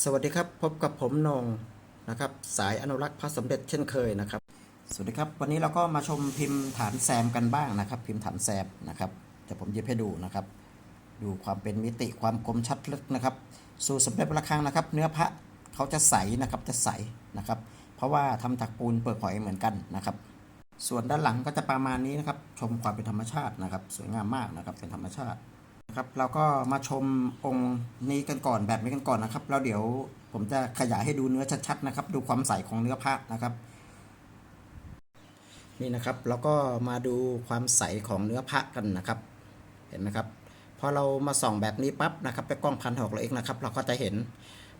สวัสดีครับพบกับผมนงนะครับสายอนุรักษ์พระสมเด็จเช่นเคยนะครับ สวัสดีครับวันนี้เราก็มาชมพิมพ์ฐานแซมกันบ้างนะครับ พิมพ์ฐานแซมนะครับเดี๋ยวผมหยิบให้ดูนะครับ ดูความเป็นมิติความคมชัดลึกนะครับ สู่สมเด็จพระระฆังนะครับ เนื้อพระเขาจะใสนะครับจะใสนะครับ เพราะว่าทำจากปูนเปลือกหอยเหมือนกันนะครับ ส่วนด้านหลังก็จะประมาณนี้นะครับ ชมความเป็นธรรมชาตินะครับ สวยงามมากนะครับเป็นธรรมชาติ ครับเราก็มาชมองค์นี้กันก่อนแบบนี้กันก่อนนะครับแล้วเดี๋ยวผมจะขยายให้ดูเนื้อชัดๆนะครับ ดูความใสของเนื้อพระนะครับ นี่นะครับแล้วก็มาดูความใสของเนื้อพระกันนะครับ เห็นไหมครับพอเรามาส่องแบบนี้ปั๊บนะครับไปกล้องพันหกเราเองนะครับ เราก็จะเห็น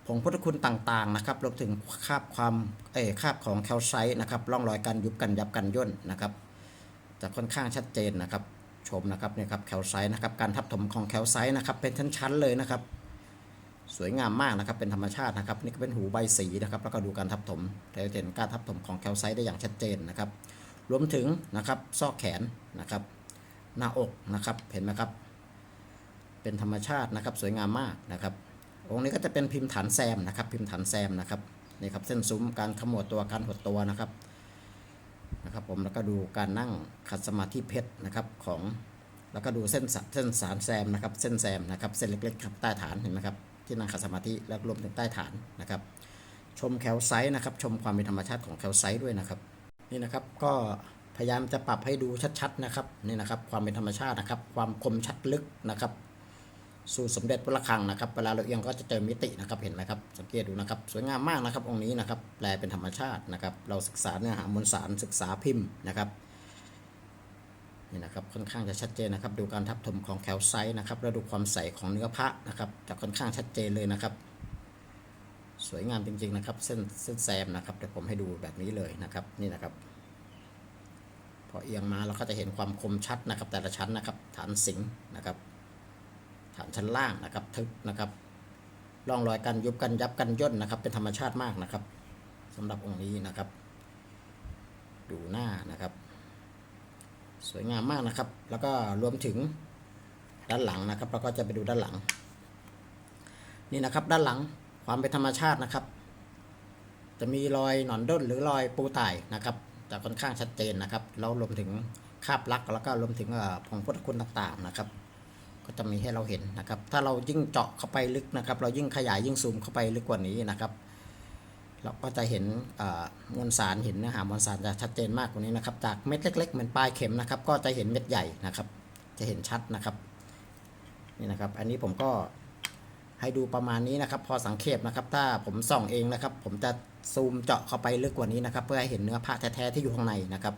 ผงพุทธคุณต่างๆนะครับรวมถึงคาบความเอ่คาบของแคลไซต์นะครับร่องรอยการยุบกันยับกันย่นนะครับ จะค่อนข้างชัดเจนนะครับ ชมนะครับเนี่ยครับแคลไซต์นะครับการทับถมของแคลไซต์นะครับเป็นชั้นๆเลยนะครับ สวยงามมากนะครับเป็นธรรมชาตินะครับนี่ก็เป็นหูใบสีนะครับแล้วก็ดูการทับถมแต่เห็นการทับถมของแคลไซต์ได้อย่างชัดเจนนะครับ รวมถึงนะครับซอกแขนนะครับ หน้าอกนะครับเห็นไหมครับ เป็นธรรมชาตินะครับสวยงามมากนะครับองค์นี้ก็จะเป็นพิมพ์ฐานแซมนะครับ พิมพ์ฐานแซมนะครับนี่ครับเส้นซุ้มการขมวดตัวการหดตัวนะครับ นะครับผมแล้วก็ดูการนั่งขัดสมาธิเพชรนะครับของแล้วก็ดูเส้นสะเส้นสารแซมนะครับเส้นแซมนะครับเส้นเล็กๆครับใต้ฐานเห็นไหมครับที่นั่งขัดสมาธิแล้วรวมถึงใต้ฐานนะครับ ชมแคลไซต์นะครับชมความเป็นธรรมชาติของแคลไซต์ด้วยนะครับนี่นะครับก็พยายามจะปรับให้ดูชัดๆนะครับนี่นะครับความเป็นธรรมชาตินะครับ ความคมชัดลึกนะครับ สู่สมเด็จพระระฆังนะครับเวลาเราเอียงก็จะเจอมิตินะครับเห็นไหมครับสังเกตดูนะครับ สวยงามมากนะครับองค์นี้นะครับแปลเป็นธรรมชาตินะครับ เราศึกษาเนื้อหามวลสารศึกษาพิมพ์นะครับนี่นะครับค่อนข้างจะชัดเจนนะครับ ดูการทับถมของแคลไซต์นะครับแล้วดูความใสของเนื้อพระนะครับจะค่อนข้างชัดเจนเลยนะครับ สวยงามจริงๆนะครับ เส้นเส้นแซมนะครับเดี๋ยวผมให้ดูแบบนี้เลยนะครับนี่นะครับพอเอียงมาเราก็จะเห็นความคมชัดนะครับ แต่ละชั้นนะครับ ฐานสิงนะครับ ฐานชั้นล่างนะครับทึบนะครับร่องรอยกันยุบกันยับกันย่นนะครับ เป็นธรรมชาติมากนะครับสำหรับองค์นี้นะครับ ดูหน้านะครับ สวยงามมากนะครับ แล้วก็รวมถึงด้านหลังนะครับเราก็จะไปดูด้านหลัง นี่นะครับด้านหลังความเป็นธรรมชาตินะครับ จะมีรอยหนอนด้นหรือรอยปูไต่นะครับจะค่อนข้างชัดเจนนะครับแล้วรวมถึงคาบลักแล้วก็รวมถึงผงพุทธคุณต่างๆนะครับ ก็จะมีให้เราเห็นนะครับ ถ้าเรายิ่งเจาะเข้าไปลึกนะครับ เรายิ่งขยายยิ่งซูมเข้าไปลึกกว่านี้นะครับ เราก็จะเห็นมวลสารเห็นเนื้อหามวลสารจะชัดเจนมากกว่านี้นะครับ จากเม็ดเล็ก ๆ เหมือนปลายเข็มนะครับ ก็จะเห็นเม็ดใหญ่นะครับ จะเห็นชัดนะครับนี่นะครับ อันนี้ผมก็ให้ดูประมาณนี้นะครับ พอสังเกตนะครับ ถ้าผมส่องเองนะครับ ผมจะซูมเจาะเข้าไปลึกกว่านี้นะครับ เพื่อให้เห็นเนื้อผ้าแท้ๆที่อยู่ข้างในนะครับ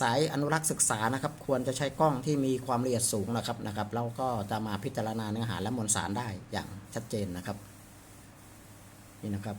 สายอนุรักษ์ศึกษานะครับควรจะใช้กล้องที่มีความละเอียดสูงนะครับนะครับแล้วก็จะมาพิจารณาเนื้อหาและมวลสารได้อย่างชัดเจนนะครับนี่นะครับ